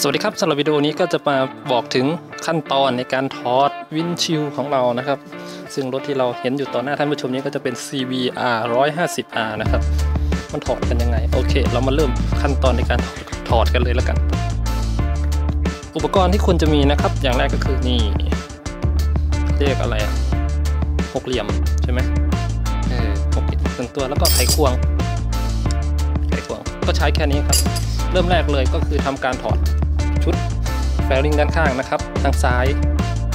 สวัสดีครับสำหรับวิดีโอนี้ก็จะมาบอกถึงขั้นตอนในการถอดวินชิลของเรานะครับ ซึ่งรถที่เราเห็นอยู่ต่อหน้าท่านผู้ชมนี้ก็จะเป็น CBR 150R นะครับ มันถอดกันยังไง โอเค เรามาเริ่มขั้นตอนในการถอดกันเลยแล้วกัน อุปกรณ์ที่ควรจะมีนะครับ อย่างแรกก็คือนี่เรียกอะไรหกเหลี่ยมใช่ไหมเออหกเหลี่ยมหนึ่งตัวแล้วก็ไขควง ไขควงก็ใช้แค่นี้ครับ เริ่มแรกเลยก็คือทำการถอด แฟริงด้านข้างนะครับทางซ้าย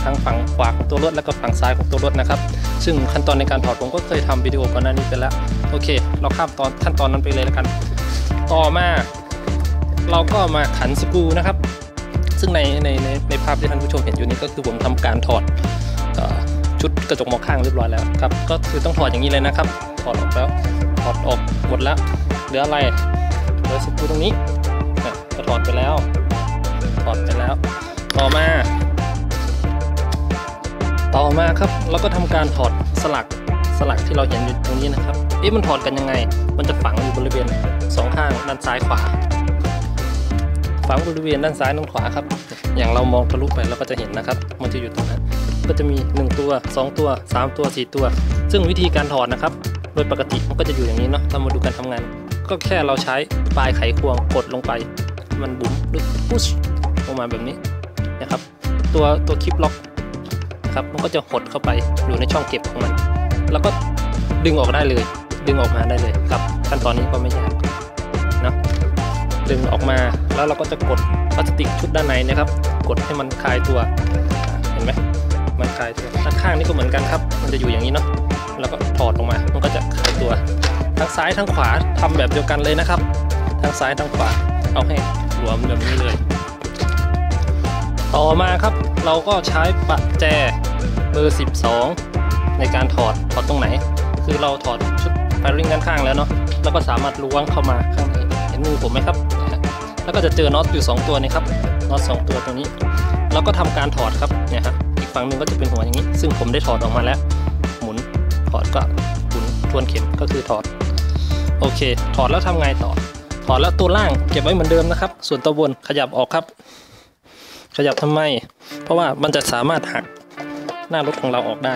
ทางฝั่งขวาของตัวรถแล้วก็ฝั่งซ้ายของตัวรถนะครับ ซึ่งขั้นตอนในการถอดผมก็เคยทำวิดีโอก่อนหน้านี้ไปแล้ว โอเค เราข้ามตอนขั้นตอนนั้นไปเลยแล้วกัน ต่อมา เราก็มาขันสกรูนะครับ ซึ่งในในในในภาพที่ท่านผู้ชมเห็นอยู่นี้ก็คือผมทำการถอดชุดกระจกมองข้างเรียบร้อยแล้วครับ ก็คือต้องถอดอย่างนี้เลยนะครับ ถอดออกแล้ว ถอดออกหมดแล้ว เหลืออะไร เหลือสกรูตรงนี้ก็ถอดไปแล้ว ถอดไปแล้ว ต่อมา ต่อมาครับเราก็ทำการถอดสลักสลักที่เราเห็นอยู่ตรงนี้นะครับเอ๊ะมันถอดกันยังไง มันจะฝังอยู่บริเวณสองข้างด้านซ้ายขวา ฝังบริเวณด้านซ้ายด้านขวาครับ อย่างเรามองทะลุไปเราก็จะเห็นนะครับ มันจะอยู่ตรงนั้น ก็จะมี 1 ตัว 2 ตัว 3 ตัว 4 ตัว ซึ่งวิธีการถอดนะครับ โดยปกติมันก็จะอยู่อย่างนี้เนาะ เรามาดูการทำงาน ก็แค่เราใช้ปลายไขควงกดลงไป มันบุ๋มหรือพุช มาแบบนี้นะครับ ตัวตัวคลิปล็อกนะครับมันก็จะหดเข้าไปอยู่ในช่องเก็บของมัน แล้วก็ดึงออกได้เลย ดึงออกมาได้เลยครับขั้นตอนนี้ก็ไม่ยากนะดึงออกมาแล้วเราก็จะกดพลาสติกชุดด้านในนะครับ กดให้มันคลายตัวเห็นไหมมันคลายตัวด้านข้างนี่ก็เหมือนกันครับ มันจะอยู่อย่างนี้เนาะแล้วก็ถอดออกมา มันก็จะคลายตัวทั้งซ้ายทั้งขวาทำแบบเดียวกันเลยนะครับ ทั้งซ้ายทั้งขวาเอาให้หลวมแบบนี้เลย ต่อมาครับเราก็ใช้ประแจเบอร์ 12 ในการถอดถอดตรงไหน คือเราถอดชุดไฟริงด้านข้างแล้วเนาะแล้วก็สามารถล้วงเข้ามาข้างในเห็นมือผมไหมครับ แล้วก็จะเจอน็อตอยู่ 2 ตัวนี่ครับน็อต2ตัวตัวนี้แล้วก็ทำการถอดครับเนี่ยครับอีกฝั่งหนึ่งก็จะเป็นหัวอย่างนี้ ซึ่งผมได้ถอดออกมาแล้ว หมุนถอดก็หมุนทวนเข็มก็คือถอดโอเค ถอดแล้วทำไงต่อ ถอดแล้วตัวล่างเก็บไว้เหมือนเดิมนะครับ ส่วนตัวบนขยับออกครับ ขยับทำไม เพราะว่ามันจะสามารถหักหน้ารถของเราออกได้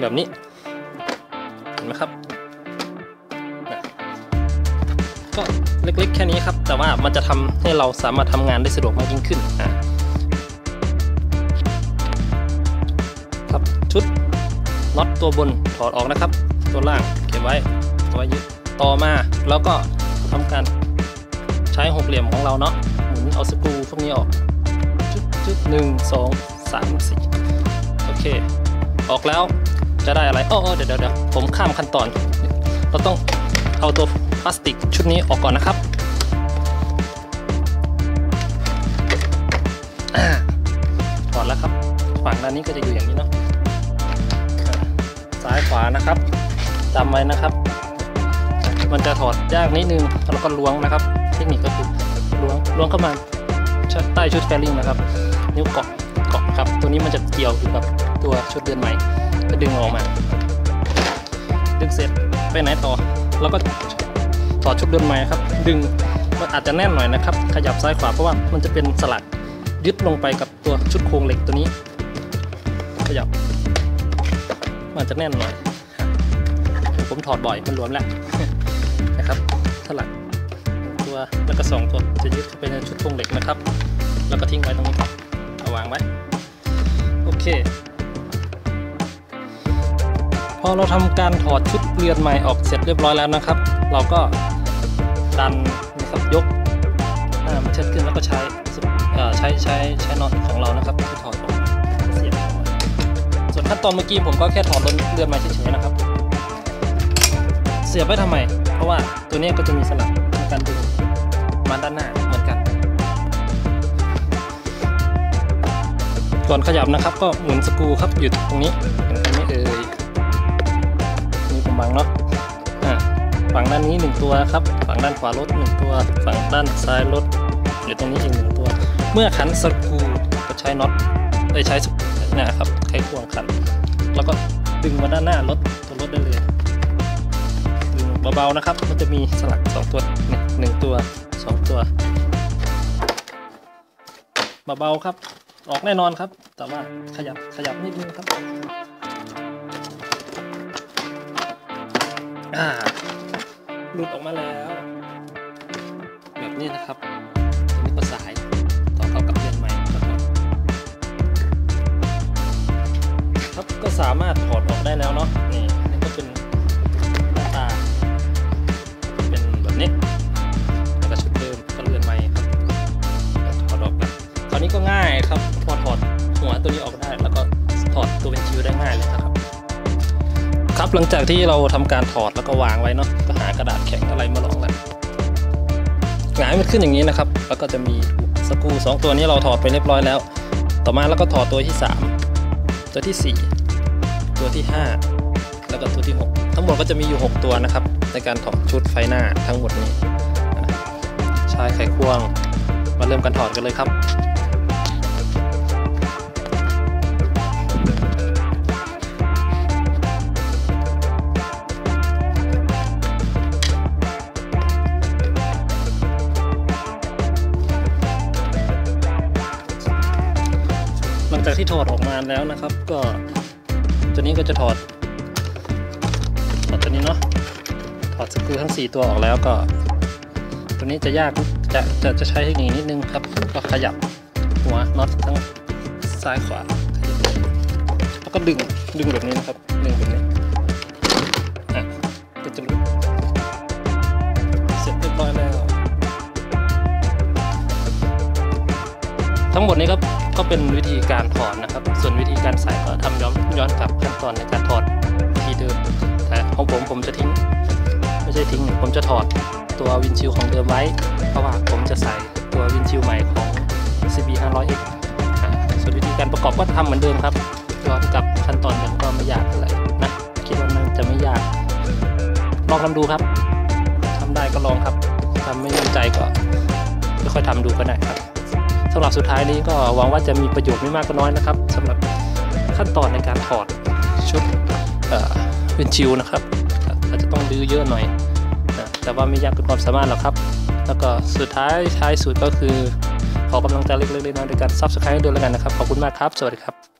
แบบนี้ เห็นไหมครับก็เล็กๆ แค่นี้ครับ แต่ว่ามันจะทำให้เราสามารถทำงานได้สะดวกมากยิ่งขึ้นอะครับชุดน็อตตัวบนถอดออกนะครับ ตัวล่างเก็บไว้เอาไว้ยึดต่อมาแล้วก็ทำการ ใช้หกเหลี่ยมของเราเนาะหมุนเอาสกรูพวกนี้ออกจุดจุดหนึ่งสองสามสี่โอเค ออกแล้วจะได้อะไรอ๋อเดี๋ยวเดี๋ยวผมข้ามขั้นตอน เราต้องเอาตัวพลาสติกชุดนี้ออกก่อนนะครับถอดแล้วครับฝั่งด้านนี้ก็จะอยู่อย่างนี้เนาะซ้ายขวานะครับจำไว้นะครับ มันจะถอดยากนิดนึงแล้วก็ล้วงนะครับ เทคนิคก็คือล้วงล้วงเข้ามาใต้ชุดแฟลิงนะครับ นิ้วเกาะเกาะครับ ตัวนี้มันจะเกี่ยวอยู่กับตัวชุดเดือนใหม่ก็ดึงออกมา ดึงเสร็จไปไหนต่อ แล้วก็ถอดชุดเดินใหม่ครับ ดึงมันอาจจะแน่นหน่อยนะครับ ขยับซ้ายขวาเพราะว่ามันจะเป็นสลักยึดลงไปกับตัวชุดโครงเหล็กตัวนี้ ขยับ มันจะแน่นหน่อย ผมถอดบ่อยมันหลวมแล้วนะครับสลัก ตัวแล้วก็สองตัวจะยึดเข้าไปในชุดโครงเหล็กนะครับ แล้วก็ทิ้งไว้ตรงนี้เอาวางไว้โอเค พอเราทำการถอดชุดเรือนใหม่ออกเสร็จเรียบร้อยแล้วนะครับ เราก็ดันนะครับยกหน้ามันเชิดขึ้นแล้วก็ใช้เอ่อใช้ใช้ใช้น็อตของเรานะครับที่ถอดออกเสียบส่วนขั้นตอนเมื่อกี้ผมก็แค่ถอดเรือนใหม่เฉยๆนะครับ เสียบไว้ทำไม เพราะว่าตัวนี้ก็จะมีสลักในการดึง มาด้านหน้าเหมือนกัน ก่อนขยับนะครับ ก็หมุนสกูครับอยู่ตรงนี้เห็นไหมเอ่ยมีกำบังเนาะอะฝั่งด้านนี้หนึ่งตัวครับ ฝั่งด้านขวารถหนึ่งตัว ฝั่งด้านซ้ายรถอยู่ตรงนี้อีกหนึ่งตัว เมื่อขันสกูก็ใช้น็อตได้ใช้สกูนะครับไขควงขัน แล้วก็ดึงมาด้านหน้ารถตัวรถได้เลยดึงเบาๆนะครับ มันจะมีสลักสองตัวนี่หนึ่งตัว เบาๆครับ ออกแน่นอนครับ แต่ว่าขยับขยับนิดนึงครับอ่าหลุดออกมาแล้ว แบบนี้นะครับอันนี้ก็สายต่อเข้ากับเรือนใหม่ครับครับก็สามารถถอดออกได้แล้วเนาะ ตัวนี้ออกได้ แล้วก็ถอดตัวเป็นชิวได้ง่ายเลยนะครับ ครับหลังจากที่เราทำการถอดแล้วก็วางไว้เนาะก็หากระดาษแข็งอะไรมาลองแล้วหงายมันขึ้นอย่างนี้นะครับ แล้วก็จะมีสกรูสองตัวนี้เราถอดไปเรียบร้อยแล้ว ต่อมาแล้วก็ถอดตัวที่ 3 ตัวที่ 4 ตัวที่ 5 แล้วก็ตัวที่ 6 ทั้งหมดก็จะมีอยู่ 6 ตัวนะครับ ในการถอดชุดไฟหน้าทั้งหมดนี้ใช้ไขควงมาเริ่มการถอดกันเลยครับ จากที่ถอดออกมาแล้วนะครับ ก็ตัวนี้ก็จะถอดถอดตัวนี้เนาะถอดสกรูทั้ง 4 ตัวออกแล้วก็ ตัวนี้จะยากจะจะจะใช้เทคนิคนิดนึงครับ ก็ขยับหัวน็อตทั้งซ้ายขวาแล้วก็ดึงดึงแบบนี้นะครับดึงแบบนี้อะก็จะหลุดเสร็จเรียบร้อยแล้ว ทั้งหมดนี้ครับ ก็เป็นวิธีการถอดนะครับ ส่วนวิธีการใส่ก็ทำย้อนย้อนกลับขั้นตอนในการถอดทีเดิมแต่ของผมผมจะทิ้ง ไม่ใช่ทิ้งผมจะถอดตัววินชิลของเดิมไว้ เพราะว่าผมจะใส่ตัววินชิลใหม่ของ CB 500X ส่วนวิธีการประกอบก็ทำเหมือนเดิมครับย้อนกลับขั้นตอนกันก็ไม่ยากอะไรนะคิดว่ามันจะไม่ยาก ลองทำดูครับทำได้ก็ลองครับทำไม่มั่นใจก็ค่อยๆทำดูก็ได้ครับ สำหรับสุดท้ายนี้ก็หวังว่าจะมีประโยชน์ไม่มากก็น้อยนะครับสำหรับขั้นตอนในการถอดชุดเวินชิวนะครับอาจจะต้องดื้อเยอะหน่อยนะแต่ว่าไม่ยากเกินความสามารถหรอกครับ แล้วก็สุดท้ายท้ายสุดก็คือ ขอกำลังใจเล็กๆน้อยๆในการซับสไครต์ด้วยแล้วกันนะครับ ขอบคุณมากครับ สวัสดีครับ